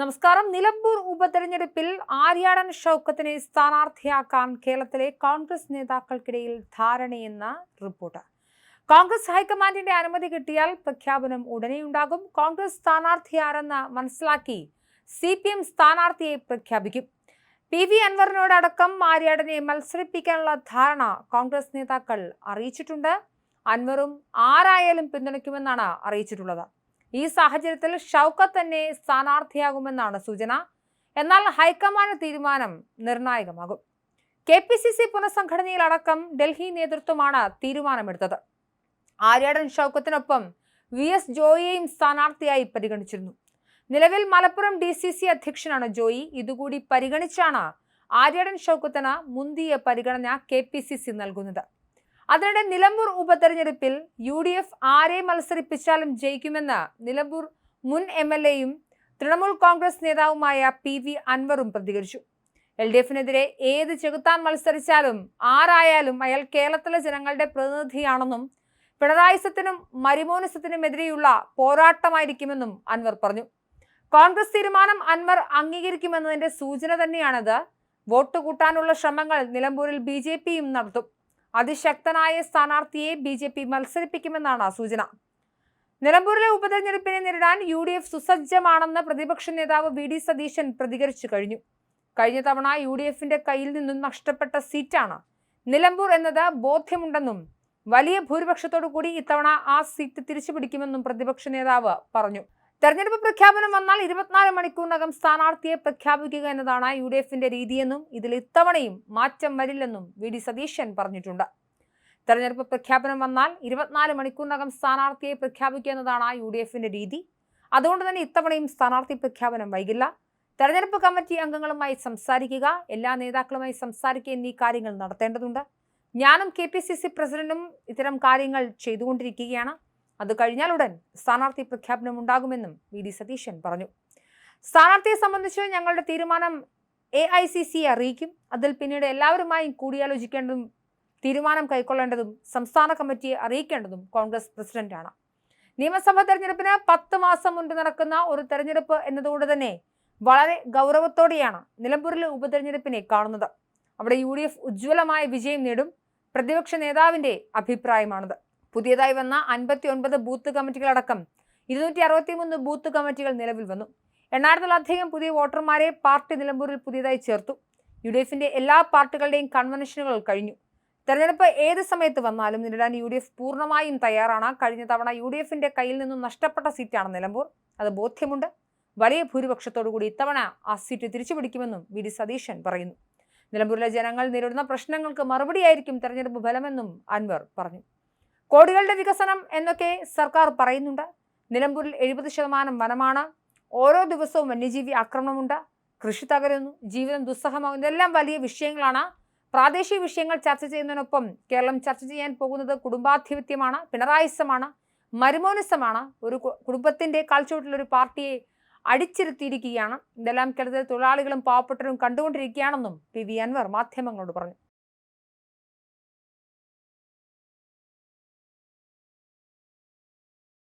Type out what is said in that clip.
നമസ്കാരം. നിലമ്പൂർ ഉപതെരഞ്ഞെടുപ്പിൽ ആര്യാടൻ ഷൗക്കത്തിനെ സ്ഥാനാർത്ഥിയാക്കാൻ കേരളത്തിലെ കോൺഗ്രസ് നേതാക്കൾക്കിടയിൽ ധാരണയെന്ന റിപ്പോർട്ട്. കോൺഗ്രസ് ഹൈക്കമാൻഡിന്റെ അനുമതി കിട്ടിയാൽ പ്രഖ്യാപനം ഉടനെയുണ്ടാകും കോൺഗ്രസ് സ്ഥാനാർത്ഥി ആരെന്ന് മനസ്സിലാക്കി സി പി എം സ്ഥാനാർത്ഥിയെ പ്രഖ്യാപിക്കും. പി വി അൻവറിനോടക്കം ആര്യാടനെ മത്സരിപ്പിക്കാനുള്ള ധാരണ കോൺഗ്രസ് നേതാക്കൾ അറിയിച്ചിട്ടുണ്ട്. അൻവറും ആരായാലും പിന്തുണയ്ക്കുമെന്നാണ് അറിയിച്ചിട്ടുള്ളത്. ഈ സാഹചര്യത്തിൽ ഷൗക്കത്ത് തന്നെ സ്ഥാനാർത്ഥിയാകുമെന്നാണ് സൂചന. എന്നാൽ ഹൈക്കമാൻഡ് തീരുമാനം നിർണായകമാകും. കെ പി സി സി പുനഃസംഘടനയിലടക്കം ഡൽഹി നേതൃത്വമാണ് തീരുമാനമെടുത്തത്. ആര്യാടൻ ഷൗക്കത്തിനൊപ്പം വി എസ് ജോയിയെയും സ്ഥാനാർത്ഥിയായി പരിഗണിച്ചിരുന്നു. നിലവിൽ മലപ്പുറം ഡി സി സി അധ്യക്ഷനാണ് ജോയി. ഇതുകൂടി പരിഗണിച്ചാണ് ആര്യാടൻ ഷൗക്കത്തിന് മുന്തിയ പരിഗണന കെ പി സി സി നൽകുന്നത്. അതിനിടെ നിലമ്പൂർ ഉപതെരഞ്ഞെടുപ്പിൽ യു ഡി എഫ് ആരെ മത്സരിപ്പിച്ചാലും ജയിക്കുമെന്ന് നിലമ്പൂർ മുൻ എം എൽ എയും തൃണമൂൽ കോൺഗ്രസ് നേതാവുമായ പി വി അൻവറും പ്രതികരിച്ചു. എൽ ഡി എഫിനെതിരെ ഏത് ചെകുത്താൻ മത്സരിച്ചാലും ആരായാലും അയാൾ കേരളത്തിലെ ജനങ്ങളുടെ പ്രതിനിധിയാണെന്നും പിണറായിസത്തിനും മരിമോനിസത്തിനും എതിരെയുള്ള പോരാട്ടമായിരിക്കുമെന്നും അൻവർ പറഞ്ഞു. കോൺഗ്രസ് തീരുമാനം അൻവർ അംഗീകരിക്കുമെന്നതിന്റെ സൂചന തന്നെയാണത്. വോട്ട് കൂട്ടാനുള്ള ശ്രമങ്ങൾ നിലമ്പൂരിൽ ബി നടത്തും. അതിശക്തനായ സ്ഥാനാർത്ഥിയെ ബി ജെ പി മത്സരിപ്പിക്കുമെന്നാണ് സൂചന നിലമ്പൂരിലെ ഉപതെരഞ്ഞെടുപ്പിനെ നേരിടാൻ യു ഡി എഫ് സുസജ്ജമാണെന്ന് പ്രതിപക്ഷ നേതാവ് വി ഡി സതീശൻ പ്രതികരിച്ചു കഴിഞ്ഞു. കഴിഞ്ഞ തവണ യു ഡി എഫിന്റെ കയ്യിൽ നിന്നും നഷ്ടപ്പെട്ട സീറ്റാണ് നിലമ്പൂർ എന്നത് ബോധ്യമുണ്ടെന്നും വലിയ ഭൂരിപക്ഷത്തോടു കൂടി ഇത്തവണ ആ സീറ്റ് തിരിച്ചുപിടിക്കുമെന്നും പ്രതിപക്ഷ നേതാവ് പറഞ്ഞു. തെരഞ്ഞെടുപ്പ് പ്രഖ്യാപനം വന്നാൽ ഇരുപത്തിനാല് മണിക്കൂറിനകം സ്ഥാനാർത്ഥിയെ പ്രഖ്യാപിക്കുക എന്നതാണ് യു ഡി എഫിന്റെ രീതിയെന്നും ഇതിൽ ഇത്തവണയും മാറ്റം വരില്ലെന്നും വി ഡി സതീശൻ പറഞ്ഞിട്ടുണ്ട്. തെരഞ്ഞെടുപ്പ് പ്രഖ്യാപനം വന്നാൽ ഇരുപത്തിനാല് മണിക്കൂറിനകം സ്ഥാനാർത്ഥിയെ പ്രഖ്യാപിക്കുക എന്നതാണ് യു ഡി എഫിന്റെ രീതി. അതുകൊണ്ട് തന്നെ ഇത്തവണയും സ്ഥാനാർത്ഥി പ്രഖ്യാപനം വൈകില്ല. തെരഞ്ഞെടുപ്പ് കമ്മിറ്റി അംഗങ്ങളുമായി സംസാരിക്കുക എല്ലാ നേതാക്കളുമായി സംസാരിക്കുക എന്നീ കാര്യങ്ങൾ നടത്തേണ്ടതുണ്ട്. ഞാനും കെ പി സി സി പ്രസിഡന്റും ഇത്തരം കാര്യങ്ങൾ ചെയ്തുകൊണ്ടിരിക്കുകയാണ്. അത് കഴിഞ്ഞാൽ ഉടൻ സ്ഥാനാർത്ഥി പ്രഖ്യാപനം ഉണ്ടാകുമെന്നും വി ഡി സതീശൻ പറഞ്ഞു. സ്ഥാനാർത്ഥിയെ സംബന്ധിച്ച് ഞങ്ങളുടെ തീരുമാനം എ ഐ സി സി അറിയിക്കും. അതിൽ പിന്നീട് എല്ലാവരുമായും കൂടിയാലോചിക്കേണ്ടതും തീരുമാനം കൈക്കൊള്ളേണ്ടതും സംസ്ഥാന കമ്മിറ്റിയെ അറിയിക്കേണ്ടതും കോൺഗ്രസ് പ്രസിഡന്റാണ്. നിയമസഭാ തെരഞ്ഞെടുപ്പിന് പത്ത് മാസം മുൻപ് നടക്കുന്ന ഒരു തെരഞ്ഞെടുപ്പ് എന്നതുകൊണ്ട് തന്നെ വളരെ ഗൗരവത്തോടെയാണ് നിലമ്പൂരിലെ ഉപതെരഞ്ഞെടുപ്പിനെ കാണുന്നത്. അവിടെ യു ഉജ്ജ്വലമായ വിജയം നേടും പ്രതിപക്ഷ നേതാവിന്റെ അഭിപ്രായമാണത്. പുതിയതായി വന്ന അൻപത്തി ഒൻപത് ബൂത്ത് കമ്മിറ്റികളടക്കം ഇരുന്നൂറ്റി അറുപത്തി മൂന്ന് ബൂത്ത് കമ്മിറ്റികൾ നിലവിൽ വന്നു. എണ്ണായിരത്തിലധികം പുതിയ വോട്ടർമാരെ പാർട്ടി നിലമ്പൂരിൽ പുതിയതായി ചേർത്തു. യു ഡി എഫിന്റെ എല്ലാ പാർട്ടികളുടെയും കൺവെൻഷനുകൾ കഴിഞ്ഞു. തെരഞ്ഞെടുപ്പ് ഏത് സമയത്ത് വന്നാലും നേരിടാൻ യു ഡി എഫ് പൂർണമായും തയ്യാറാണ്. കഴിഞ്ഞ തവണ യു ഡി എഫിന്റെ കയ്യിൽ നിന്നും നഷ്ടപ്പെട്ട സീറ്റാണ് നിലമ്പൂർ. അത് ബോധ്യമുണ്ട്. വലിയ ഭൂരിപക്ഷത്തോടു കൂടി ഇത്തവണ ആ സീറ്റ് തിരിച്ചു പിടിക്കുമെന്നും വി ഡി സതീശൻ പറയുന്നു. നിലമ്പൂരിലെ ജനങ്ങൾ നേരിടുന്ന പ്രശ്നങ്ങൾക്ക് മറുപടിയായിരിക്കും തെരഞ്ഞെടുപ്പ് ഫലമെന്നും അൻവർ പറഞ്ഞു. കോടികളുടെ വികസനം എന്നൊക്കെ സർക്കാർ പറയുന്നുണ്ട്. നിലമ്പൂരിൽ എഴുപത് ശതമാനം വനമാണ്. ഓരോ ദിവസവും വന്യജീവി ആക്രമണമുണ്ട്. കൃഷി തകരുന്നു. ജീവിതം ദുസ്സഹമാകുന്നു. ഇതെല്ലാം വലിയ വിഷയങ്ങളാണ്. പ്രാദേശിക വിഷയങ്ങൾ ചർച്ച ചെയ്യുന്നതിനൊപ്പം കേരളം ചർച്ച ചെയ്യാൻ പോകുന്നത് കുടുംബാധിപത്യമാണ് പിണറായിസമാണ് മരുമോനിസമാണ്. ഒരു കുടുംബത്തിന്റെ ഒരു പാർട്ടിയെ അടിച്ചിരുത്തിയിരിക്കുകയാണ്. ഇതെല്ലാം കേരളത്തിലെ തൊഴിലാളികളും പാവപ്പെട്ടവരും കണ്ടുകൊണ്ടിരിക്കുകയാണെന്നും പി വി അൻവർ മാധ്യമങ്ങളോട് പറഞ്ഞു.